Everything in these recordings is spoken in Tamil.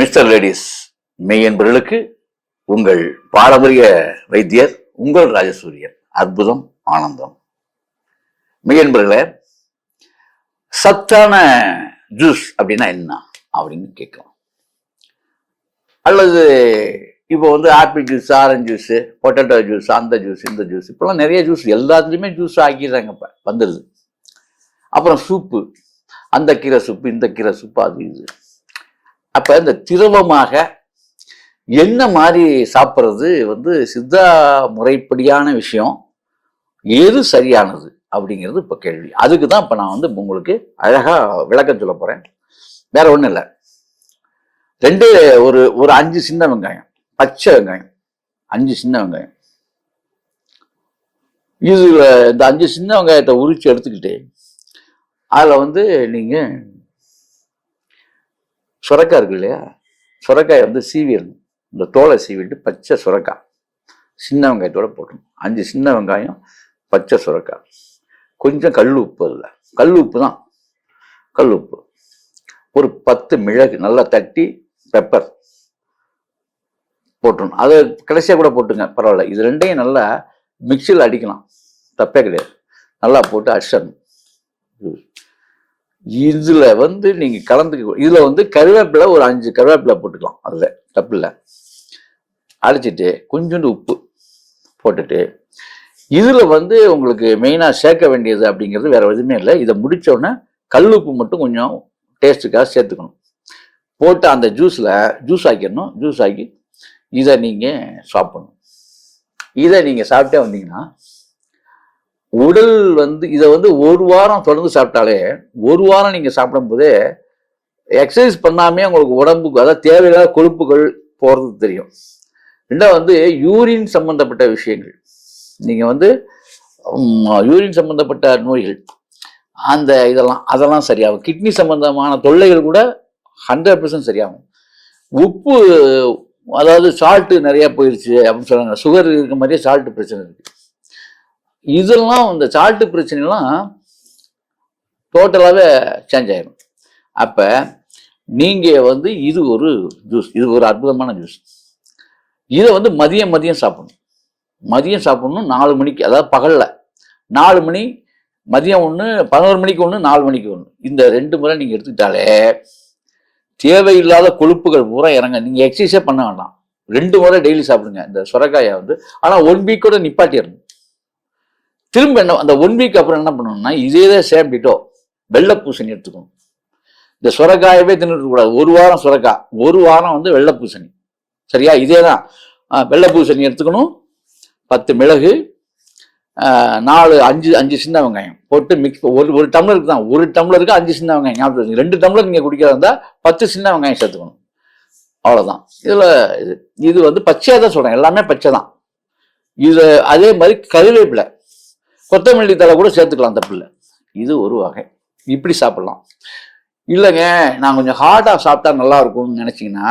மிஸ்டர் லேடிஸ் மெய் என்பவர்களுக்கு உங்கள் பாரம்பரிய வைத்தியர் உங்கள் ராஜசூரியன் அற்புதம் ஆனந்தம். மெய் என்பவர்களே சத்தான ஜூஸ் அப்படின்னா என்ன அப்படின்னு கேட்கலாம். அல்லது இப்போ வந்து apple juice orange juice potato juice அந்த ஜூஸ் இந்த ஜூஸ் இப்போல்லாம் நிறைய ஜூஸ் எல்லாத்துலேயுமே ஜூஸ் ஆக்கிடுறாங்க இப்போ வந்துடுது அப்புறம் சூப்பு அந்த கீரை சூப்பு இந்த கீரை சூப்பு அது இது. அப்ப இந்த திரவமாக என்ன மாதிரி சாப்பிட்றது வந்து சித்தா முறைப்படியான விஷயம் எது சரியானது அப்படிங்கிறது இப்போ கேள்வி. அதுக்கு தான் இப்போ நான் வந்து உங்களுக்கு அழகாக விளக்கம் சொல்ல போகிறேன் வேற ஒன்றும் இல்லை. ரெண்டு ஒரு ஒரு அஞ்சு சின்ன வெங்காயம் பச்சை வெங்காயம் அஞ்சு சின்ன வெங்காயம். இது இந்த அஞ்சு சின்ன வெங்காயத்தை உரிச்சு எடுத்துக்கிட்டு அதில் வந்து நீங்கள் சுரக்காய் இருக்கு இல்லையா? சுரக்காயை வந்து சீவிடணும் இந்த தோலை சீவிட்டு பச்சை சுரக்காய். சின்ன வெங்காயத்தோட போட்டணும் அஞ்சு சின்ன வெங்காயம் பச்சை சுரக்காய். கொஞ்சம் கல் உப்பு அதில் கல் உப்பு தான். கல் உப்பு. ஒரு பத்து மிளகு நல்லா தட்டி பெப்பர் போட்டுடணும் அதை கடைசியாக கூட போட்டுங்க. பரவாயில்ல. இது ரெண்டையும் நல்லா மிக்சியில் அடிக்கலாம். தப்பே கிடையாது. நல்லா போட்டு அடிச்சிடணும். இதுல வந்து நீங்க கலந்துக்க இதுல வந்து கருவேப்பிலை ஒரு அஞ்சு கருவேப்பிலை போட்டுக்கலாம் அதுல தப்பு இல்லை அடிச்சிட்டு கொஞ்சோண்டு உப்பு போட்டுட்டு இதுல வந்து உங்களுக்கு மெயினாக சேர்க்க வேண்டியது அப்படிங்கிறது வேற எதுவுமே இல்லை. இதை முடிச்ச கல் உப்பு மட்டும் கொஞ்சம் டேஸ்ட்டுக்காக சேர்த்துக்கணும். போட்டு அந்த ஜூஸில் ஜூஸ் ஆக்கிடணும். ஜூஸ் ஆக்கி இதை நீங்கள் சாப்பிடணும். இதை நீங்கள் சாப்பிட்டே வந்தீங்கன்னா உடல் வந்து இதை வந்து ஒரு வாரம் தொடர்ந்து சாப்பிட்டாலே ஒரு வாரம் நீங்கள் சாப்பிடும்போதே எக்ஸசைஸ் பண்ணாமே உங்களுக்கு உடம்புக்கு அதாவது தேவையில்லாத கொழுப்புகள் போகிறது தெரியும். ரெண்டாவது வந்து யூரின் சம்பந்தப்பட்ட விஷயங்கள். நீங்கள் வந்து யூரின் சம்பந்தப்பட்ட நோய்கள் அந்த இதெல்லாம் அதெல்லாம் சரியாகும். கிட்னி சம்பந்தமான தொல்லைகள் கூட ஹண்ட்ரட் பர்சன்ட் சரியாகும். உப்பு அதாவது சால்ட்டு நிறையா போயிடுச்சு அப்படின்னு சொல்கிறாங்க சுகர் இருக்க மாதிரியே சால்ட்டு பிரச்சனை இருக்குது இதெல்லாம் இந்த சால்ட்டு பிரச்சனைலாம் டோட்டலாகவே சேஞ்ச் ஆயிடும் அப்போ நீங்கள் வந்து இது ஒரு ஜூஸ் இது ஒரு அற்புதமான ஜூஸ் இதை வந்து மதியம் மதியம் சாப்பிடணும். மதியம் சாப்பிடணும் நாலு மணிக்கு அதாவது பகலில். நாலு மணி மதியம் ஒன்று பதினோரு மணிக்கு ஒன்று நாலு மணிக்கு ஒன்று இந்த ரெண்டு முறை நீங்கள் எடுத்துக்கிட்டாலே தேவையில்லாத கொழுப்புகள் பூரா இறங்க நீங்கள் எக்ஸசைஸே பண்ண வேண்டாம். ரெண்டு முறை டெய்லி சாப்பிடுங்க இந்த சுரக்காயை வந்து. ஆனால் ஒன் வீக் கூட நிப்பாட்டிடணும். திரும்ப என்ன அந்த ஒன் வீக் அப்புறம் என்ன பண்ணணும்னா இதே தான் சேம் வெள்ளை பூசணி எடுத்துக்கணும். இந்த சுரக்காயவே தின்னுக்கூடாது ஒரு வாரம் சுரக்காய் ஒரு வாரம் வந்து வெள்ளை பூசணி. சரியா? இதே தான். வெள்ளை பூசணி எடுத்துக்கணும். பத்து மிளகு நாலு அஞ்சு அஞ்சு சின்ன வெங்காயம் போட்டு மிக்ஸ் ஒரு ஒரு டம்ளருக்கு தான். ஒரு டம்ளருக்கு அஞ்சு சின்ன வெங்காயம். ஞாபகம் ரெண்டு டம்ளர் நீங்கள் குடிக்கிறதா இருந்தால் பத்து சின்ன வெங்காயம் சேர்த்துக்கணும். அவ்வளோதான் இதில் இது இது வந்து பச்சையாக தான் சொல்கிறேன் எல்லாமே பச்சை தான். இது அதே மாதிரி கருவேப்பிலை. கொத்தமல்லி தலை கூட சேர்த்துக்கலாம் தப்பில்லை இது ஒரு வகை. இப்படி சாப்பிடலாம். இல்லைங்க நான் கொஞ்சம் ஹார்டாக சாப்பிட்டா நல்லா இருக்கும்னு நினச்சிங்கன்னா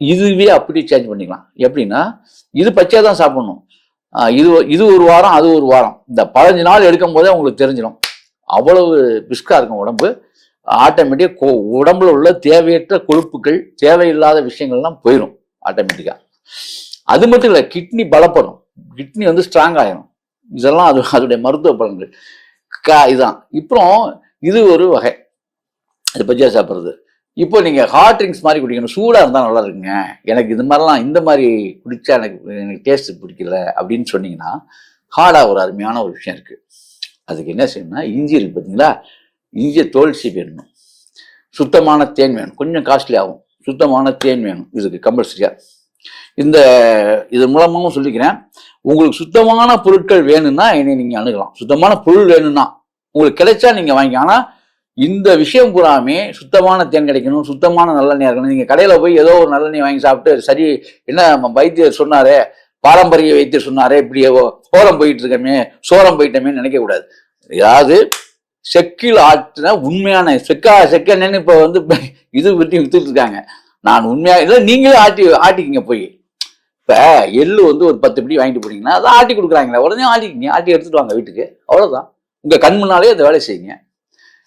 இதுவே அப்படியே சேஞ்ச் பண்ணிக்கலாம். எப்படின்னா இது பச்சையாக தான் சாப்பிடணும். இது இது ஒரு வாரம் அது ஒரு வாரம். இந்த பதினஞ்சு நாள் எடுக்கும் போதே உங்களுக்கு தெரிஞ்சிடும் அவ்வளவு பிஸ்காக இருக்கும் உடம்பு. ஆட்டோமேட்டிக்காக உடம்புல உள்ள தேவையற்ற கொழுப்புகள் தேவையில்லாத விஷயங்கள்லாம் போயிடும் ஆட்டோமேட்டிக்காக அது மட்டும் இல்லை கிட்னி பலப்படும். கிட்னி வந்து ஸ்ட்ராங் ஆயிரும். இதெல்லாம் அது அதோடைய மருத்துவ பலன்கள். கா இதுதான் அப்புறம் இது ஒரு வகை. இது பஜ்ஜியா சாப்பிட்றது. இப்போ நீங்கள் ஹாட் ட்ரிங்க்ஸ் மாதிரி குடிக்கணும். சூடாக இருந்தால் நல்லா இருக்குங்க. எனக்கு இது மாதிரிலாம் இந்த மாதிரி குடிச்சா எனக்கு எனக்கு டேஸ்ட் பிடிக்கல அப்படின்னு சொன்னீங்கன்னா ஹார்டாக ஒரு அருமையான ஒரு விஷயம் இருக்குது அதுக்கு என்ன செய்யணும்னா இஞ்சி இருக்குது பார்த்தீங்களா இஞ்சியை தோல் வேணும் சுத்தமான தேன் வேணும். கொஞ்சம் காஸ்ட்லி ஆகும். சுத்தமான தேன் வேணும். இதுக்கு கம்பல்சரியாக இந்த இது மூலமாகவும் சொல்லிக்கிறேன். உங்களுக்கு சுத்தமான பொருட்கள் வேணும்னா என்னை நீங்கள் அணுகலாம். சுத்தமான பொருள் வேணும்னா உங்களுக்கு கிடைச்சா நீங்கள் வாங்கி ஆனால் இந்த விஷயம் பூராமே சுத்தமான தேன் கிடைக்கணும் சுத்தமான நல்லெண்ணெய் இருக்கணும். நீங்கள் கடையில் போய் ஏதோ ஒரு நல்லெண்ணெய் வாங்கி சாப்பிட்டு சரி என்ன நம்ம வைத்தியர் சொன்னாரே பாரம்பரிய வைத்தியர் சொன்னாரே இப்படி சோரம் போயிட்டு இருக்கமே சோரம் போயிட்டோமேன்னு நினைக்கக்கூடாது ஏதாவது செக்கில் ஆற்றின உண்மையான செக்கா செக்கன்னு இப்போ வந்து இது பற்றி வித்துட்டு இருக்காங்க. நான் உண்மையாக இல்லை நீங்களே ஆட்டி ஆட்டிக்கிங்க போய். இப்போ எள்ளு வந்து ஒரு பத்து பிடி வாங்கிட்டு போனீங்கன்னா அதை ஆட்டி கொடுக்குறாங்களே உடனே ஆட்டிக்கிங்க. ஆட்டி எடுத்துட்டு வாங்க வீட்டுக்கு. அவ்வளோதான் உங்கள் கண் முன்னாலே அந்த வேலை செய்யுங்க.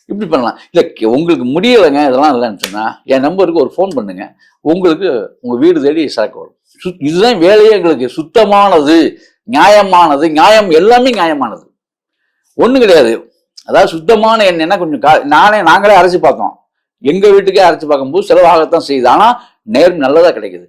இப்படி பண்ணலாம். இல்லை உங்களுக்கு முடியலைங்க இதெல்லாம் இல்லைன்னு சொன்னால் என் நம்பருக்கு ஒரு ஃபோன் பண்ணுங்க. உங்களுக்கு உங்கள் வீடு தேடி சரக்கு வரும். சு- இதுதான் வேலையே எங்களுக்கு. சுத்தமானது நியாயமானது நியாயம் எல்லாமே நியாயமானது. ஒன்றும் கிடையாது. அதாவது சுத்தமான எண்ணெய்னா கொஞ்சம் கா நானே நாங்களே அரைச்சி பார்த்தோம். எங்க வீட்டுக்கே அரைச்சு பார்க்கும்போது செலவாகத்தான் செய்யுது. ஆனால் நேரம் நல்லதாக கிடைக்குது.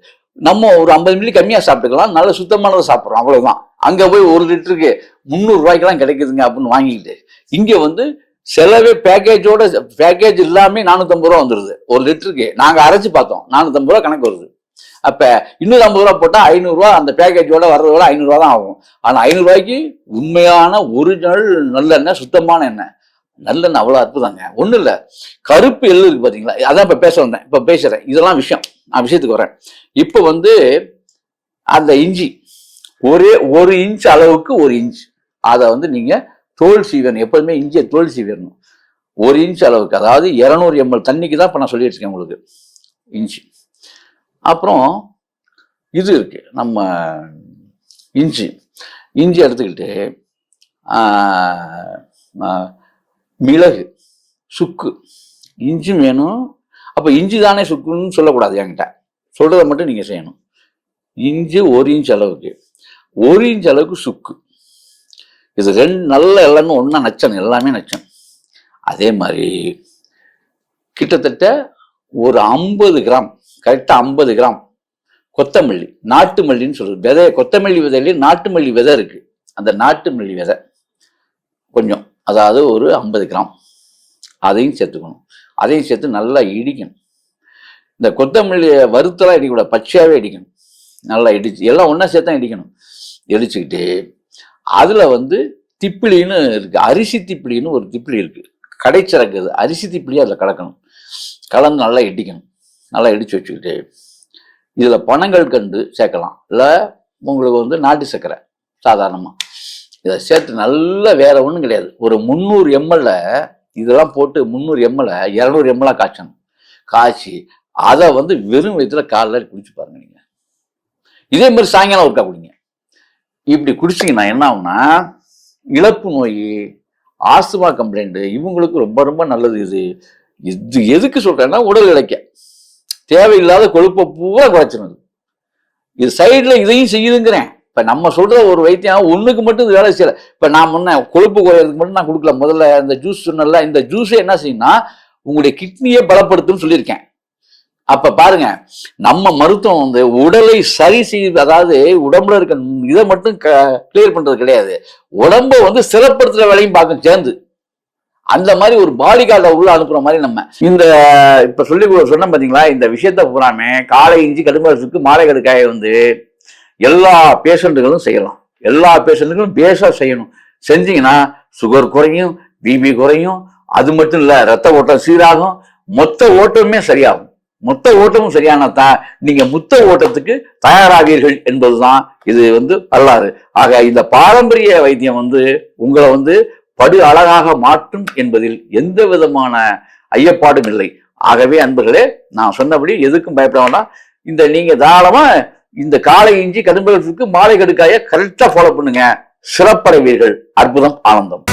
நம்ம ஒரு ஐம்பது மில்லி கம்மியாக சாப்பிட்டுக்கலாம் நல்ல சுத்தமானதை சாப்பிட்றோம் அவ்வளோதான் அங்கே போய் ஒரு லிட்டருக்கு முந்நூறுரூவாய்க்கெல்லாம் கிடைக்குதுங்க அப்படின்னு வாங்கிக்கிட்டு இங்கே வந்து செலவே பேக்கேஜோட பேக்கேஜ் இல்லாமல் நானூற்றம்பது ரூபா வந்துடுது ஒரு லிட்டருக்கு நாங்கள் அரைச்சி பார்த்தோம் நானூற்றம்பது ரூபா கணக்கு வருது. அப்போ இன்னும் ஐம்பது ரூபா போட்டால் ஐநூறுரூவா அந்த பேக்கேஜோட வர்றதோட ஐநூறுரூவா தான் ஆகும். ஆனால் ஐநூறுரூவாய்க்கு உண்மையான ஒரிஜினல் நல்லெண்ணெய் சுத்தமான எண்ணெய். நல்லெண்ணெய் அவ்வளோ அற்புதங்க. ஒன்றும் இல்லை. கருப்பு எள்ளு இருக்கு பார்த்தீங்களா அதான் இப்போ பேச வந்தேன். இப்போ பேசுகிறேன் இதெல்லாம் விஷயம். நான் விஷயத்துக்கு வரேன். இப்போ வந்து அந்த இஞ்சி. ஒரே ஒரு இன்ச் அளவுக்கு ஒரு இன்ச். அதை வந்து நீங்கள் தோல் சீவணும் எப்போதுமே இஞ்சியை தோல் சீவிடணும் ஒரு இன்ச் அளவுக்கு. அதாவது இரநூறு எம்எல் தண்ணிக்கு தான் இப்போ நான் சொல்லி உங்களுக்கு. இஞ்சி. அப்புறம் இது இருக்கு. நம்ம இஞ்சி. இஞ்சி எடுத்துக்கிட்டு மிளகு சுக்கு. இஞ்சி வேணும். அப்போ இஞ்சி தானே சுக்குன்னு சொல்லக்கூடாது என்கிட்ட. சொல்கிறத மட்டும் நீங்கள் செய்யணும். இஞ்சி ஒரு இன்ச் அளவுக்கு. ஒரு இன்ச் அளவுக்கு சுக்கு. இது ரெண்டு நல்ல எல்லாமே ஒன்றா நச்சன் எல்லாமே நச்சன் அதே மாதிரி கிட்டத்தட்ட ஒரு ஐம்பது கிராம் கரெக்டாக ஐம்பது கிராம் கொத்தமல்லி நாட்டு மல்லின்னு சொல்றது. விதை கொத்தமல்லி விதையிலேயே நாட்டு மல்லி விதை இருக்குது அந்த நாட்டு மல்லி விதை. கொஞ்சம் அதாவது ஒரு ஐம்பது கிராம். அதையும் சேர்த்துக்கணும். அதையும் சேர்த்து நல்லா இடிக்கணும். இந்த கொத்தமல்லியை வறுத்தெல்லாம் இடிக்கக்கூடாது. பச்சையாகவே இடிக்கணும். நல்லா இடிச்சு எல்லாம் ஒன்றா சேர்த்தா இடிக்கணும். இடிச்சுக்கிட்டு அதில் வந்து திப்பிலின்னு இருக்குது அரிசி திப்பிலின்னு ஒரு திப்பிலி இருக்குது கடைச்சிறக்குது அரிசி திப்பிலி அதில் கலக்கணும். கலந்து நல்லா இடிக்கணும். நல்லா இடிச்சு வச்சுக்கிட்டு இதில் பணங்கள் கண்டு சேர்க்கலாம். இல்லை உங்களுக்கு வந்து நாட்டு சர்க்கரை சாதாரணமாக இதை சேர்த்து நல்லா வேற ஒன்றும் கிடையாது. ஒரு முந்நூறு எம்எல்ல இதெல்லாம் போட்டு முந்நூறு எம்எல்ல இரநூறு எம்எல்ல காய்ச்சணும். காய்ச்சி அதை வந்து வெறும் வயிற்றுல காலைல குடிச்சு பாருங்க நீங்க. இதே மாதிரி சாயங்காலம் ஒருக்கா குடிங்க. இப்படி குடிச்சிங்கன்னா என்ன ஆகும்னா இழப்பு நோய் ஆஸ்துமா கம்ப்ளைண்ட் இவங்களுக்கு ரொம்ப ரொம்ப நல்லது இது. இது எதுக்கு சொல்றேன்னா உடல் இழைக்க. தேவையில்லாத கொழுப்பை பூரா குறைச்சினது இது சைடில் இதையும் செய்யுதுங்கிறேன். இப்போ நம்ம சொல்ற ஒரு வைத்தியம் ஒண்ணுக்கு மட்டும் இது வேலை செய்யல. இப்போ நான் முன்ன கொழுப்பு குறையிறதுக்கு மட்டும் நான் கொடுக்கல. முதல்ல இந்த ஜூஸ் சொன்னல இந்த ஜூஸே என்ன செய்யும்னா உங்களுடைய கிட்னியை பலப்படுத்தும்னு சொல்லியிருக்கேன். அப்ப பாருங்க நம்ம மருத்துவம் வந்து உடலை சரி செய்து அதாவது உடம்புல இருக்க இதை மட்டும் கிளியர் பண்றது கிடையாது. உடம்ப வந்து சிறப்படுத்துற வேலையும் பார்க்கும் சேர்ந்து. அந்த மாதிரி ஒரு பாடி கார்டை உள்ள அனுப்புற மாதிரி நம்ம. இந்த இப்ப சொல்லி சொன்ன பாத்தீங்களா இந்த விஷயத்த பூராமே காலை இஞ்சி கடுமரசுக்கு மாலை கடுக்காய வந்து எல்லா பேஷண்ட்டுகளும் செய்யலாம். எல்லா பேஷண்ட்டுகளும் பேஸாக செய்யணும். செஞ்சீங்கன்னா சுகர் குறையும் பிபி குறையும். அது மட்டும் இல்லை ரத்த ஓட்டம் சீராகும். மொத்த ஓட்டமுமே சரியாகும். மொத்த ஓட்டமும் சரியானதான் நீங்க முத்த ஓட்டத்துக்கு தயாராவீர்கள் என்பதுதான் இது வந்து வரலாறு. ஆக இந்த பாரம்பரிய வைத்தியம் வந்து உங்களை வந்து படு அழகாக மாற்றும் என்பதில் எந்த விதமான ஐயப்பாடும் இல்லை. ஆகவே அன்பர்களே நான் சொன்னபடி எதுக்கும் பயப்பட வேண்டாம். இந்த நீங்க தாராளமா இந்த காலை இஞ்சி கரும்பு மாலை கடுக்காய கரெக்டா ஃபாலோ பண்ணுங்க. சிறப்படைவீர்கள். அற்புதம் ஆனந்தம்.